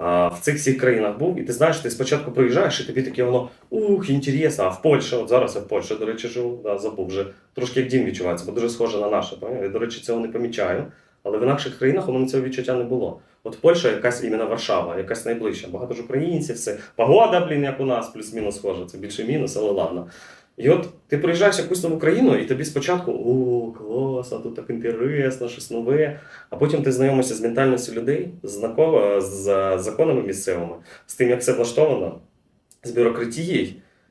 В цих всіх країнах був, і ти знаєш, ти спочатку приїжджаєш, і тобі таке воно ух, інтересно, а в Польщі, от зараз я в Польщі, до речі, живу, да, забув вже трошки як дім відчувається, бо дуже схоже на наше. пам'ятаєш? Я, до речі, цього не помічаю. Але в інакших країнах мене цього відчуття не було. От Польща якась іменно Варшава, якась найближча. Багато ж українців, все. Погода, блін, як у нас, плюс-мінус схоже. Це більше мінус, але ладно. І от ти приїжджаєш якусь нову країну, і тобі спочатку о, клас, а тут так інтересно, щось нове. А потім ти знайомишся з ментальністю людей, знаково, з законами місцевими, з тим, як все влаштовано, з бюрократією,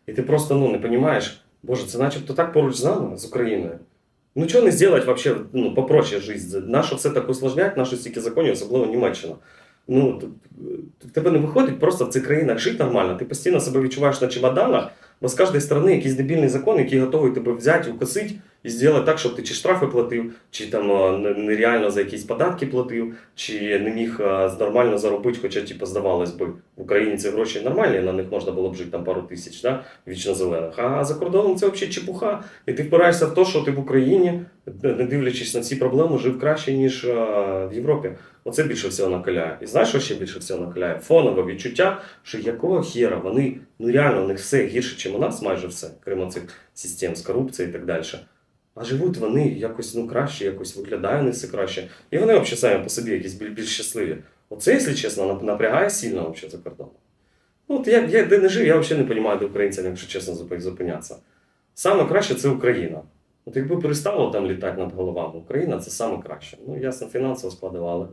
і ти просто ну, не розумієш, боже, це начебто так поруч з нами, з Україною. Ну чого не зробити вообще, ну, попроще життя? Нащо все так усложнять, наші стільки законів, особливо Німеччина. Ну, в тебе не виходить просто в цих країнах жити нормально. Ти постійно себе відчуваєш на чемоданах, бо з кожної сторони якийсь дебільний закон, який готовий тебе взяти, укосити і зробити так, щоб ти чи штрафи платив, чи там нереально за якісь податки платив, чи не міг нормально заробити, хоча, типу, здавалось би, в Україні ці гроші нормальні, на них можна було б жити там пару тисяч, да? вічно зелених. А за кордоном це взагалі чепуха. І ти впираєшся в те, що ти в Україні, не дивлячись на ці проблеми, жив краще, ніж в Європі. Оце більше всього накаляє. І знаєш, що ще більше всього накаляє? Фонове відчуття, що якого хера вони, ну реально, у них все гірше, ніж у нас, майже все, крім цих систем з корупцією і так далі. А живуть вони якось ну, краще, якось виглядає не все краще. І вони взагалі самі по собі якісь більш, більш щасливі. Оце, якщо чесно, напрягає сильно взагалі за кордоном. Ну, от я, я де не жив, я взагалі не розумію, де українцям, якщо чесно, зупинятися. Саме краще це Україна. От якби перестало там літати над головами, Україна це саме краще. Ну, ясно, фінансово складували.